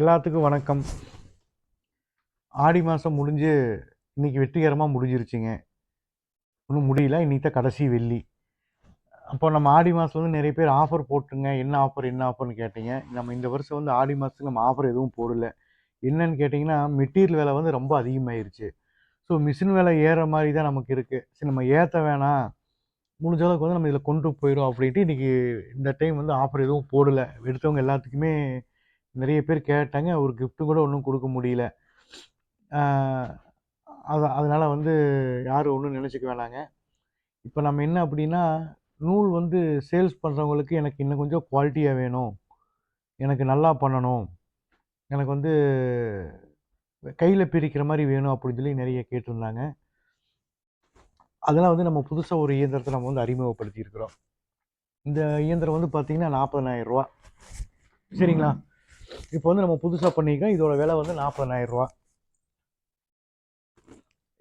எல்லாத்துக்கும் வணக்கம். ஆடி மாதம் முடிஞ்சு இன்னைக்கு வெற்றிகரமாக முடிஞ்சிருச்சுங்க. இன்னும் முடியல இன்னைக்கு தான் கடைசி வெள்ளி. அப்போ நம்ம ஆடி மாதம் வந்து நிறைய பேர் ஆஃபர் போட்டுங்க என்ன ஆஃபர் என்ன ஆஃபர்னு கேட்டீங்க. நம்ம இந்த வருஷம் வந்து ஆடி மாதத்துக்கு நம்ம ஆஃபர் எதுவும் போடல. என்னன்னு கேட்டிங்கன்னா மெட்டீரியல் விலை வந்து ரொம்ப அதிகமாயிருச்சு. ஸோ மிஷின் விலை ஏற மாதிரி தான் நமக்கு இருக்குது சரி நம்ம ஏற்ற வேணாம். முடிஞ்ச அளவுக்கு வந்து நம்ம இதில் கொண்டு போயிடும் அப்படின்ட்டு இன்றைக்கி இந்த டைம் வந்து ஆஃபர் எதுவும் போடலை. எடுத்தவங்க எல்லாத்துக்குமே நிறைய பேர் கேட்டாங்க. ஒரு கிஃப்ட்டும் கூட ஒன்றும் கொடுக்க முடியல. அது அதனால் வந்து யாரும் ஒன்றும் நினச்சிக்க வேணாங்க. இப்போ நம்ம என்ன அப்படின்னா நூல் வந்து சேல்ஸ் பண்ணுறவங்களுக்கு எனக்கு இன்னும் கொஞ்சம் குவாலிட்டியாக வேணும். எனக்கு நல்லா பண்ணணும். எனக்கு வந்து கையில் பிரிக்கிற மாதிரி வேணும் அப்படின்னு சொல்லி நிறைய கேட்டிருந்தாங்க. அதெல்லாம் வந்து நம்ம புதுசாக ஒரு இயந்திரத்தை நம்ம வந்து அறிமுகப்படுத்தியிருக்கிறோம். இந்த இயந்திரம் வந்து பார்த்திங்கன்னா நாற்பதனாயிரம் ரூபா சரிங்களா? இப்போ வந்து நம்ம புதுசாக பண்ணிக்கிறோம் இதோட விலை வந்து நாற்பதனாயிரம்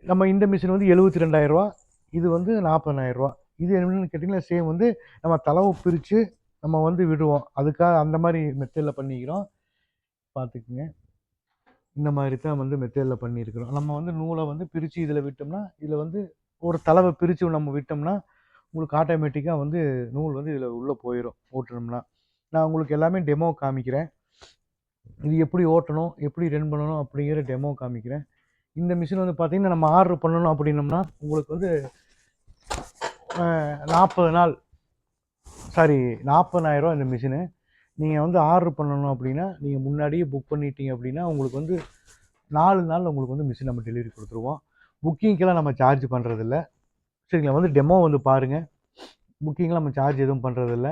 நம்ம இந்த மிஷின் வந்து எழுபத்தி ரெண்டாயிரரூவா இது வந்து நாற்பதனாயிரம் இது என்னன்னு கேட்டிங்கன்னா சேம் வந்து நம்ம தளவு பிரித்து நம்ம வந்து விடுவோம். அதுக்காக அந்த மாதிரி மெத்தடில் பண்ணிக்கிறோம். பார்த்துக்குங்க. இந்த மாதிரி தான் வந்து மெத்தடில் பண்ணியிருக்கிறோம். நம்ம வந்து நூலை வந்து பிரித்து இதில் விட்டோம்னா இதில் வந்து ஒரு தளவை பிரித்து நம்ம விட்டோம்னா உங்களுக்கு ஆட்டோமேட்டிக்காக வந்து நூல் வந்து இதில் உள்ளே போயிடும் ஓட்டணும்னா நான் உங்களுக்கு எல்லாமே டெமோ காமிக்கிறேன். இது எப்படி ஓட்டணும் எப்படி ரன் பண்ணணும் அப்படிங்கிற டெமோ காமிக்கிறேன். இந்த மிஷின் வந்து பார்த்திங்கன்னா நம்ம ஆர்டர் பண்ணணும் அப்படின்னம்னா உங்களுக்கு வந்து நாற்பது நாள் சாரி நாற்பதாயிரரூவா இந்த மிஷினு நீங்கள் வந்து ஆர்டர் பண்ணணும் அப்படின்னா நீங்கள் முன்னாடியே புக் பண்ணிட்டீங்க அப்படின்னா உங்களுக்கு வந்து நாலு நாள் உங்களுக்கு வந்து மிஷின் நம்ம டெலிவரி கொடுத்துருவோம். புக்கிங்க்கெல்லாம் நம்ம சார்ஜ் பண்ணுறதில்ல சரிங்களா? வந்து டெமோ வந்து பாருங்கள் புக்கிங்கெலாம் நம்ம சார்ஜ் எதுவும் பண்ணுறதில்ல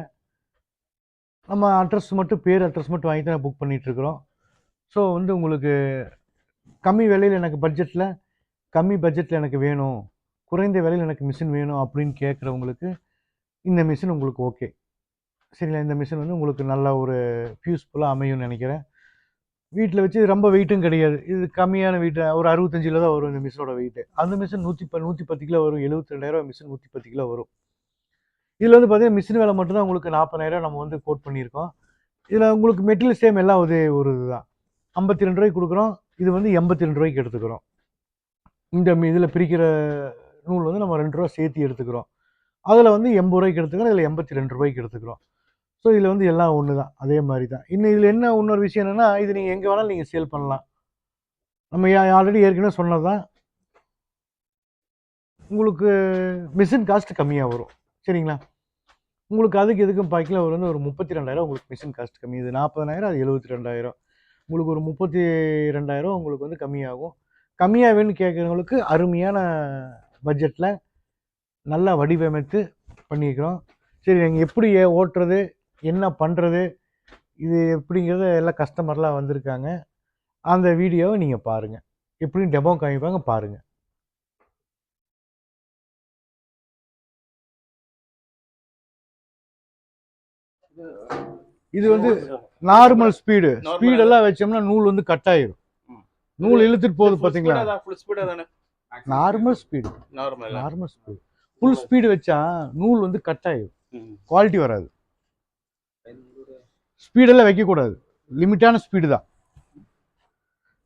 நம்ம அட்ரஸ் மட்டும் பேர் அட்ரஸ் மட்டும் வாங்கி தான் புக் பண்ணிகிட்ருக்குறோம் ஸோ வந்து உங்களுக்கு கம்மி விலையில் எனக்கு பட்ஜெட்டில் கம்மி பட்ஜெட்டில் எனக்கு வேணும் குறைந்த விலையில் எனக்கு மிஷின் வேணும் அப்படின்னு கேட்குறவங்களுக்கு இந்த மிஷின் உங்களுக்கு ஓகே சரிங்களா? இந்த மிஷின் வந்து உங்களுக்கு நல்ல ஒரு யூஸ்ஃபுல்லாக அமையும்னு நினைக்கிறேன். வீட்டில் வச்சு ரொம்ப வெயிட்டும் கிடையாது. இது கம்மியான வெயிட் ஒரு அறுபத்தஞ்சில தான் வரும் இந்த மிஷினோட வெயிட்டு அந்த மிஷின் நூற்றி ப நூற்றி பத்து கிலோ வரும் எழுபத்தி ரெண்டாயிரம் மிஷின் நூற்றி பத்து கிலோ வரும். இதில் வந்து பார்த்தீங்கன்னா மிஷின் வேலை மட்டும்தான் உங்களுக்கு நாற்பதாயிரம் நம்ம வந்து கோட் பண்ணியிருக்கோம். இதில் உங்களுக்கு மெட்டீரியல் சேம் எல்லாம் ஒரே ஒரு இதுதான். ஐம்பத்தி ரெண்டு ரூபாய்க்கு கொடுக்குறோம். இது வந்து எண்பத்தி ரெண்டு ரூபாய்க்கு எடுத்துக்கிறோம். இந்த இதில் பிரிக்கிற நூல் வந்து நம்ம ரெண்டு ரூபா சேர்த்து எடுத்துக்கிறோம். அதில் வந்து எண்பது ரூபாய்க்கு எடுத்துக்கிறோம். இதில் எண்பத்தி ரெண்டு ரூபாய்க்கு எடுத்துக்கிறோம். ஸோ இதில் வந்து எல்லாம் ஒன்று தான் அதே மாதிரி தான் இன்னும் இதில் என்ன இன்னொரு விஷயம் என்னென்னா இது நீங்கள் எங்கே வேணாலும் நீங்கள் சேல் பண்ணலாம். நம்ம ஆல்ரெடி ஏற்கனவே சொன்னது தான் உங்களுக்கு மிஷின் காஸ்ட் கம்மியாக வரும். சரிங்களா? உங்களுக்கு அதுக்கு எதுக்கும் பாக்கில் ஒரு வந்து ஒரு முப்பத்தி ரெண்டாயிரம் உங்களுக்கு மிஷின் காஸ்ட் கம்மி. இது நாற்பதாயிரம் அது எழுபத்தி ரெண்டாயிரம் உங்களுக்கு ஒரு முப்பத்தி ரெண்டாயிரம் உங்களுக்கு வந்து கம்மியாகும். கம்மியாக வேணும்னு கேட்குறவங்களுக்கு அருமையான பட்ஜெட்டில் நல்லா வடிவமைத்து பண்ணியிருக்கிறோம் சரி நீங்கள் எப்படி ஓட்டுறது என்ன பண்ணுறது இது எப்படிங்கிறத எல்லாம் கஸ்டமர்லாம் வந்திருக்காங்க. அந்த வீடியோவை நீங்கள் பாருங்கள் எப்படின்னு டெமோ காமிப்பாங்க பாருங்கள் இது வந்து நார்மல் ஸ்பீடு Normal. ஸ்பீடெல்லாம் வச்சோம்னா நூல் வந்து கட் ஆயிரும். நூல் இழுத்துட்டு போகுது ஸ்பீடா தானே? Normal speed normal normal speed full speed வச்சா நூல் வந்து கட் ஆயிடும் குவாலிட்டி வராது. ஸ்பீடெல்லாம் வைக்கக்கூடாது லிமிட்டான ஸ்பீடு தான்.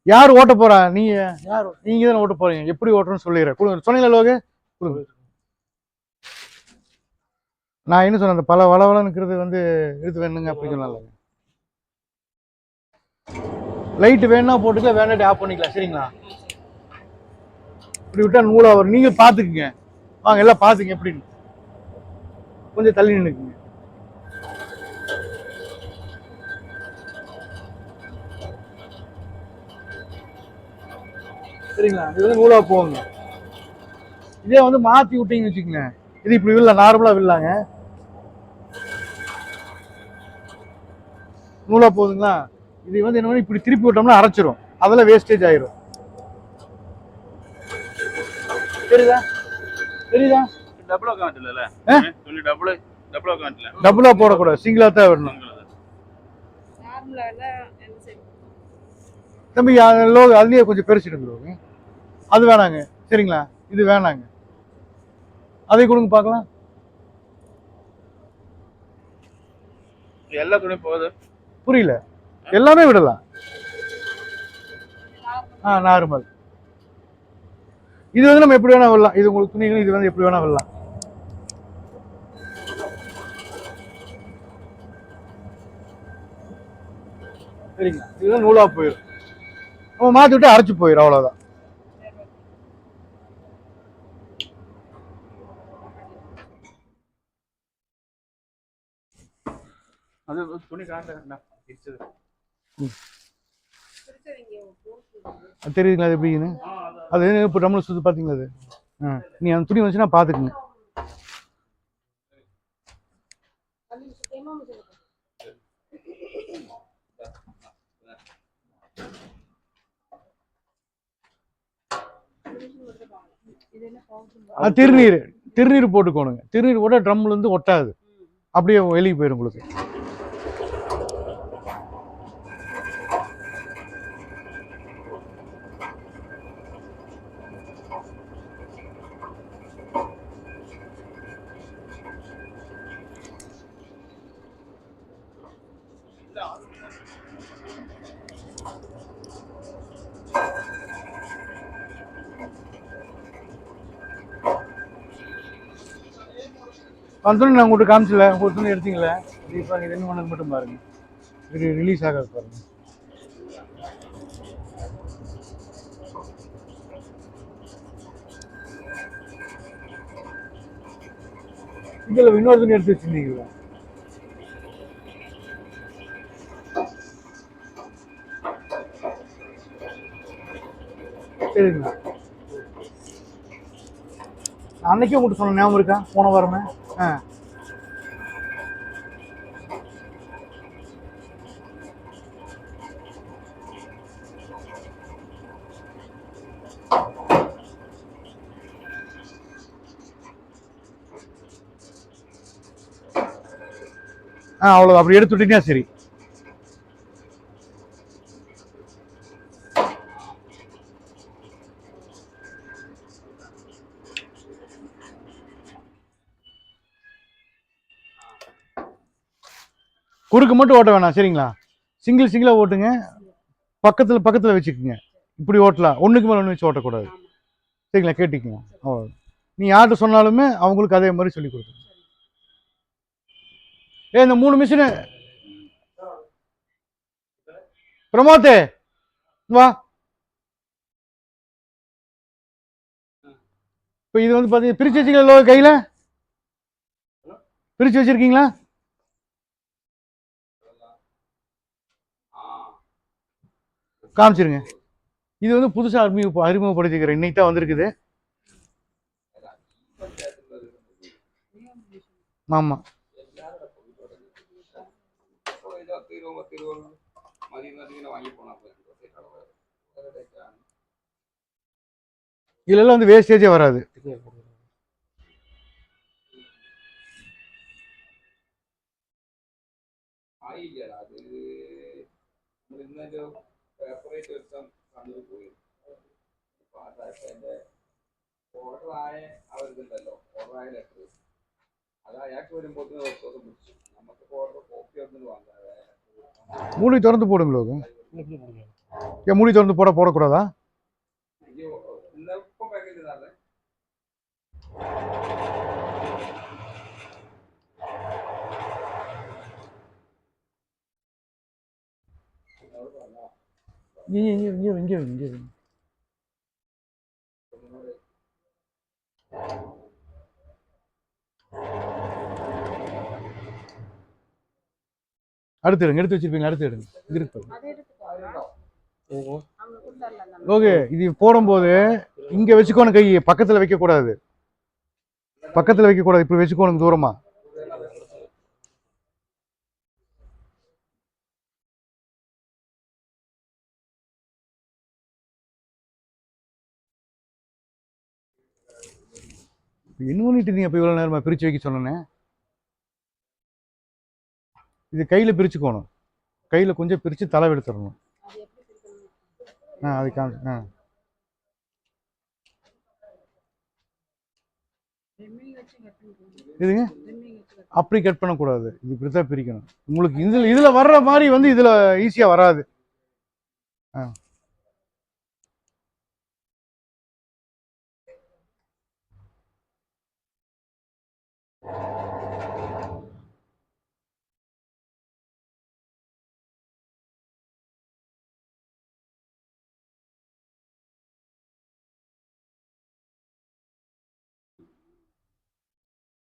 யார் ஓட்ட போறா? நீங்க யார் நீங்க தானே ஓட்ட போறீங்க. எப்படி ஓட்டுறோம்னு சொல்லிடுறேன் சொன்னீங்களா லோக? நான் என்ன சொன்னேன் அந்த பல வளவளனுக்கிறது வந்து எடுத்து வேணுங்க அப்படின்னு சொன்னால லைட்டு வேணா போட்டுக்கலாம் வேண்டாட்டி ஆஃப் பண்ணிக்கலாம் சரிங்களா? இப்படி விட்டா நூலாக வரும். நீங்கள் பார்த்துக்குங்க வாங்க எல்லாம் பார்த்துங்க எப்படின்னு. கொஞ்சம் தள்ளி நின்னுக்குங்க. சரிங்களா? இது வந்து நூலாக போகுங்க இதே வந்து மாற்றி விட்டீங்கன்னு வச்சுக்கோங்க. இது இப்படி வில்ல நார்மலாக வில்லாங்க நூலா போகுதுங்களா இது வந்து என்ன பண்ணி இப்படி திருப்பி விட்டோம்னா அரைச்சிரும். அதெல்லாம் வேஸ்டேஜ் ஆயிரும். தெரியுதா? தெரியுதா? டபுளா காட்டல டபுள் டபுளா காட்டல டபுளா போடக்கூடாது. சிங்கிளா தான் செய்யும் தம்பி லோ அதுலயே கொஞ்சம் பெருசிடுங்க அது வேணாங்க. சரிங்களா? இது வேணாங்க. அதை கொடுங்க பார்க்கலாம். எல்லா துணையும் போகுது புரியல. எல்லாமே விடலாம். ஆ நார்மல் இது வந்து நம்ம எப்படி வேணா விடலாம். இது உங்களுக்கு துணிகள் இது வந்து எப்படி வேணா விடலாம். சரிங்களா? இதுதான் நூலா போயிடும் நம்ம மாற்றி விட்டு அரைச்சு போயிடும் அவ்வளோதான் அது துணி காட்டுறேன் தெரியுதுங்களா அது எப்படின்னு? அது இப்போ நம்மளை சுற்றி பார்த்தீங்களா அது? ஆ நீ அந்த துணி வந்துச்சுன்னா பார்த்துக்குங்க அது திருநீர் திருநீர் போட்டுக்கோணுங்க. திருநீர் போட்டால் ட்ரம்ல இருந்து ஒட்டாது. அப்படியே வெளியே போயிடும் உங்களுக்கு. அந்த நான் உங்கள்கிட்ட காமிச்சல ஒரு துணி எடுத்தீங்களே இப்போ இது என்ன பண்ணது மட்டும் பாருங்க. இது ரிலீஸ் ஆகாது பாருங்க. இதில் இன்னொரு துணி எடுத்து வச்சுருந்தீங்களா சரிங்களா அன்னைக்கு உங்கள்கிட்ட சொன்ன ஞாபகம் இருக்கா? போன வாரமே? ஆ. ஆ அவ்வளோ அப்படி எடுத்துட்டீங்கன்னா சரி. குறுக்கு மட்டும் ஓட்ட வேணாம் சரிங்களா? சிங்கிள் சிங்கிளாக ஓட்டுங்க. பக்கத்தில் பக்கத்தில் வச்சுக்கோங்க. இப்படி ஓட்டலாம் ஒன்றுக்கு மேலே ஒன்று வச்சு ஓட்டக்கூடாது. சரிங்களா? கேட்டுக்கோங்க. ஓ நீ யார்கிட்ட சொன்னாலுமே அவங்களுக்கு அதே மாதிரி சொல்லி கொடுத்துருங்க ஏ இந்த மூணு மிஷினு பிரமோத்தே வா. இப்போ இது வந்து பார்த்தீங்கன்னா பிரித்து வச்சுக்கல கையில்? பிரித்து வச்சுருக்கீங்களா? காமிச்சிருங்க. இது வந்து புதுசாக அறிமுக அறிமுகப்படுத்திக்கிறேன் இன்னைக்கு தான் வந்திருக்குது. ஆமாம் இதுலலாம் வந்து வேஸ்டேஜே வராது. ആയില്ല അത് ഇന്നൊരു പേപ്പറേറ്റ് ഒരുത്തം കണ്ടുപോയി പാസ്സായതിന്റെ ഓർഡർ ആയ അവരുണ്ടല്ലോ ഓർഡർ ആയ ലെറ്റർ അത് അയാൾക്ക് വരുമ്പോൾ ദിവസം പിടിച്ചു നമുക്ക് ഓർഡർ കോപ്പി ഒന്നും വാങ്ങാതെ மூடி திறந்து போடுங்களோ அது ஏன் மூடி திறந்து போட போடக்கூடாதா അയ്യോ ഇന്നിപ്പം പാക്കേജ് തന്നെ இங்கே இங்கே இங்கே இங்கே இங்கே. அடுத்து எடுங்க எடுத்து வச்சிருப்பீங்க அடுத்து எடுங்க. இது இருக்கு. ஓகே இது போடும்போது இங்க வச்சுக்கோணும் கை பக்கத்துல வைக்க கூடாது பக்கத்துல வைக்க கூடாது இப்படி வச்சுக்கோணும் தூரமா. பண்ணிட்டு இருந்தீங்க இப்போ இவ்வளோ நேரமா பிரித்து வைக்க சொன்னேன்? இது கையில் பிரிச்சுக்கோணும். கையில் கொஞ்சம் பிரித்து தலை எடுத்துடணும் ஆ அது காமி ஆ. இதுங்க அப்படி கட் பண்ணக்கூடாது. இது இப்படி தான் பிரிக்கணும். உங்களுக்கு இதில் இதில் வர்ற மாதிரி வந்து இதில் ஈஸியாக வராது. ஆ.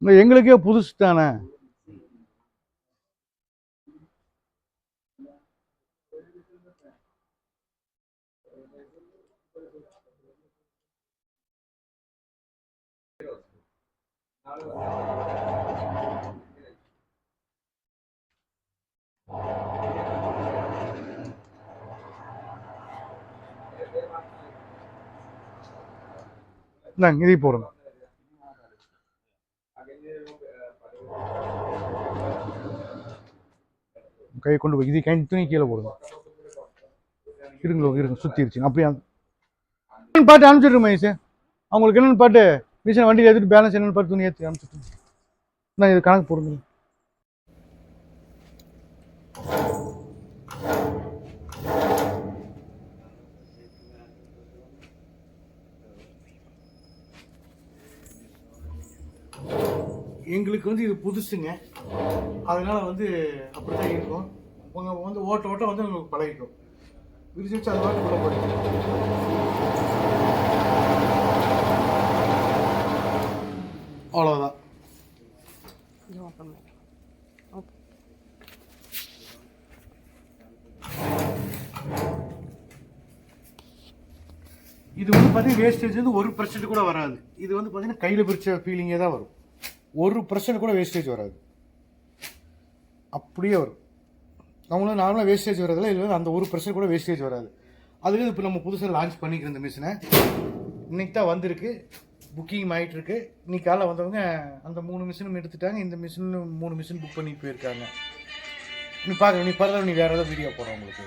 எங்களுக்கே புதுசு தானே? இந்தாங்க இதை போடுங்க. கையை கொண்டு போய் இது கை துணி கீழே போடுங்க. இருங்களோ இருங்க சுற்றிருச்சு அப்படியே பாட்டு அனுப்பிச்சிடுங்க மகேஷ். அவங்களுக்கு என்னென்னு பாட்டு? மிஷினை வண்டியில் ஏற்றிட்டு பேலன்ஸ் என்னென்னு பாட்டு துணி ஏற்றி அனுப்பிச்சிட்டு நான் இது கணக்கு போடுங்க எங்களுக்கு வந்து இது புதுசுங்க. அதனால வந்து அப்படிதான் இருக்கும். உங்க வந்து ஓட்ட ஓட்ட வந்து உங்களுக்கு பழகிக்கும் விரிச்சு வச்சு அது வாட்டு உள்ள போயிடும். அவ்வளோதான் இது வந்து பார்த்தீங்கன்னா வேஸ்டேஜ் வந்து ஒரு பர்சன்ட் கூட வராது. இது வந்து பார்த்தீங்கன்னா கையில் பிரிச்ச ஃபீலிங்கே தான் வரும். ஒரு பர்சன்ட் கூட வேஸ்டேஜ் வராது. அப்படியே வரும். நம்மளும் நார்மலாக வேஸ்டேஜ் வரதில்ல இது அந்த ஒரு பர்சன்ட் கூட வேஸ்டேஜ் வராது. அதுக்கு இப்போ நம்ம புதுசாக லான்ச் பண்ணிக்கிறோம் இந்த மிஷினை இன்னைக்கு தான் வந்திருக்கு. புக்கிங் ஆகிட்டுருக்கு இன்றைக்கி இன்னைக்கு காலைல வந்தவங்க அந்த மூணு மிஷினும் எடுத்துட்டாங்க. இந்த மிஷினும் மூணு மிஷின் புக் பண்ணி போயிருக்காங்க. நீ பார்க்குற நீ பரவாயில்ல நீ வேறு ஏதாவது வீடியோ போகிறோம் உங்களுக்கு.